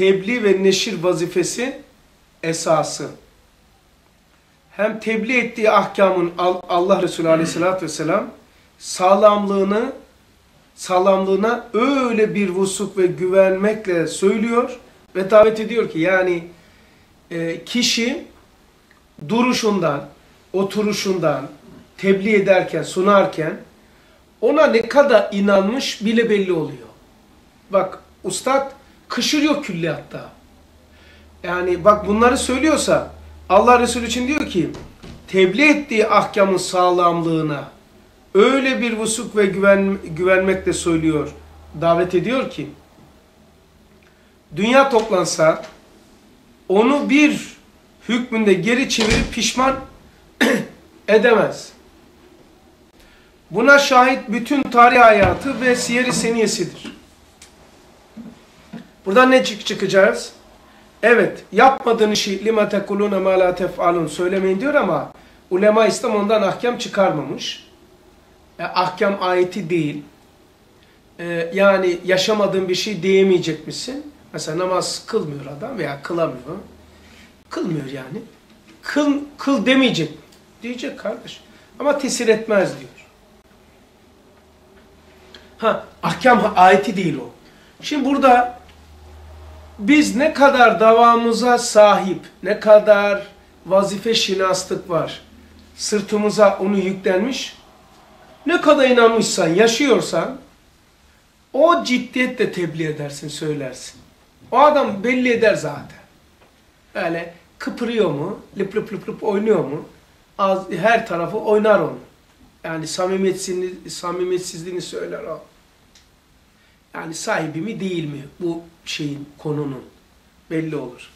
tebliğ ve neşir vazifesi esası. Hem tebliğ ettiği ahkamın Al- Allah Resulü Aleyhisselatü Vesselam sağlamlığını sağlamlığına öyle bir vusuk ve güvenmekle söylüyor ve davet ediyor ki yani e, kişi duruşundan, oturuşundan, tebliğ ederken, sunarken ona ne kadar inanmış bile belli oluyor. Bak ustad kışırıyor külliyatta. Yani bak bunları söylüyorsa Allah Resulü için diyor ki tebliğ ettiği ahkamın sağlamlığına öyle bir vusuk ve güven, güvenmekle söylüyor, davet ediyor ki dünya toplansa onu bir hükmünde geri çevirip pişman edemez. Buna şahit bütün tarih hayatı ve siyer-i seniyesidir. Buradan ne çık çıkacağız? Evet, yapmadığın işi lima tekulune ma la tef'alun söylemeyin diyor ama ulema İslam ondan ahkam çıkarmamış. E, ahkam ayeti değil. E, yani yaşamadığın bir şey diyemeyecek misin? Mesela namaz kılmıyor adam veya kılamıyor. Kılmıyor yani. Kıl, kıl demeyecek? Diyecek kardeş. Ama tesir etmez diyor. Ha, ahkam ayeti değil o. Şimdi burada biz ne kadar davamıza sahip, ne kadar vazife şinaslık var, sırtımıza onu yüklenmiş, ne kadar inanmışsan, yaşıyorsan, o ciddiyetle tebliğ edersin, söylersin. O adam belli eder zaten. Böyle kıpırıyor mu, lıp lıp lıp lıp oynuyor mu, az, her tarafı oynar onu. Yani samimiyetsizliğini, samimiyetsizliğini söyler o. Yani sahibi mi değil mi bu şeyin, konunun belli olur.